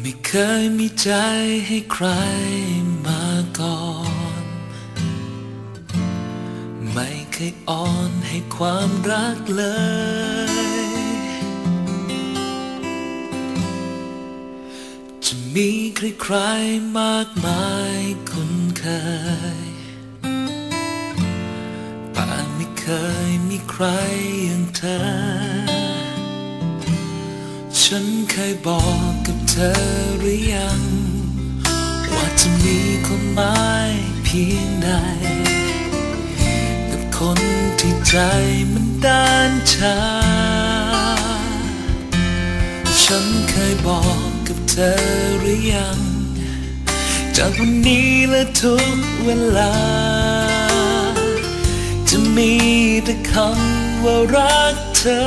ไม่เคยมีใจให้ใครมาก่อน ไม่เคยอ่อนให้ความรักเลย จะมีใครๆมากมายคุ้นเคย แต่ไม่เคยมีใครอย่างเธอ ฉันเคยบอกกับ ธอหรือยัง ว่าจะมีความหมายเพียงใดกับคนที่ใจมันด้านชา ฉันเคยบอกกับเธอหรือยัง จากวันนี้และทุกเวลา จะมีแต่คำว่ารักเธอ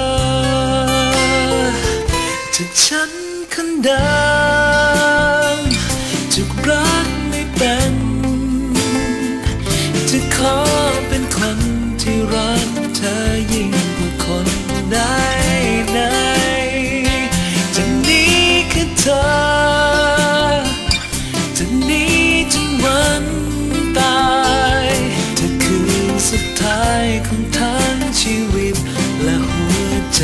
จากฉัน คนเดิมจะรักไม่เป็นจะขอเป็นคนที่รักเธอยิ่งกว่าคนใดไหนจะนี้คือเธอจากนี้จนวันตายเธอคือสุดท้ายของทั้งชีวิตและหัวใจ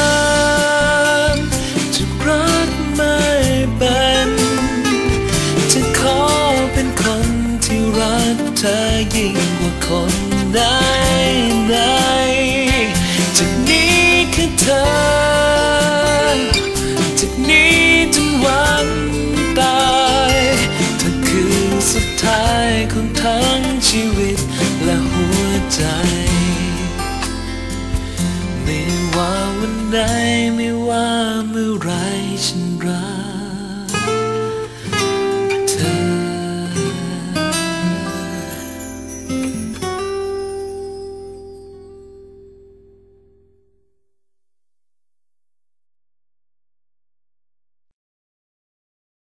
คนใดไหนจากนี้คือเธอ จากนี้จนวันตายเธอคือสุดท้ายของทั้งชีวิตและหัวใจ ไม่ว่าวันใดไม่ว่าเมื่อไรฉัน